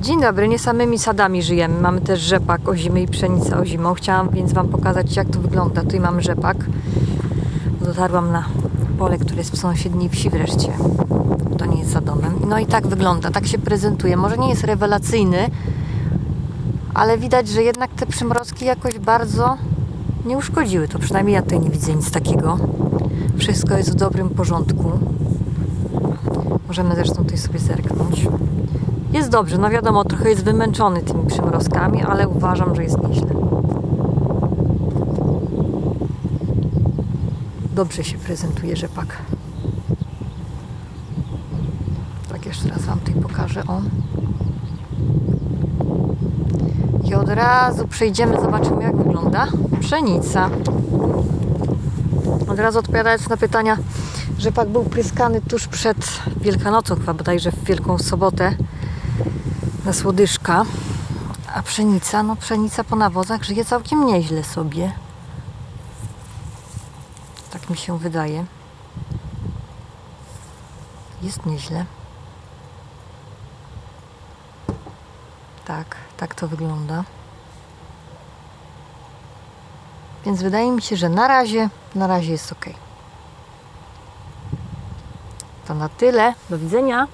Dzień dobry, nie samymi sadami żyjemy. Mamy też rzepak ozimy i pszenicę ozimą. Chciałam więc Wam pokazać, jak to wygląda. Tutaj mamy rzepak. Dotarłam na pole, które jest w sąsiedniej wsi wreszcie. To nie jest za domem. No i tak wygląda, tak się prezentuje. Może nie jest rewelacyjny, ale widać, że jednak te przymrozki jakoś bardzo nie uszkodziły. To przynajmniej ja tutaj nie widzę nic takiego. Wszystko jest w dobrym porządku. Możemy zresztą tutaj sobie zerknąć. Jest dobrze, no wiadomo, trochę jest wymęczony tymi przymrozkami, ale uważam, że jest nieźle. Dobrze się prezentuje rzepak. Tak jeszcze raz Wam tutaj pokażę. O. I od razu przejdziemy, zobaczymy jak wygląda pszenica. Od razu odpowiadając na pytania, rzepak był pryskany tuż przed Wielkanocą, chyba bodajże w Wielką Sobotę na słodyszka. A pszenica, no pszenica po nawozach żyje całkiem nieźle sobie. Tak mi się wydaje. Jest nieźle. Tak, tak to wygląda. Więc wydaje mi się, że na razie, na razie jest ok. To na tyle. Do widzenia.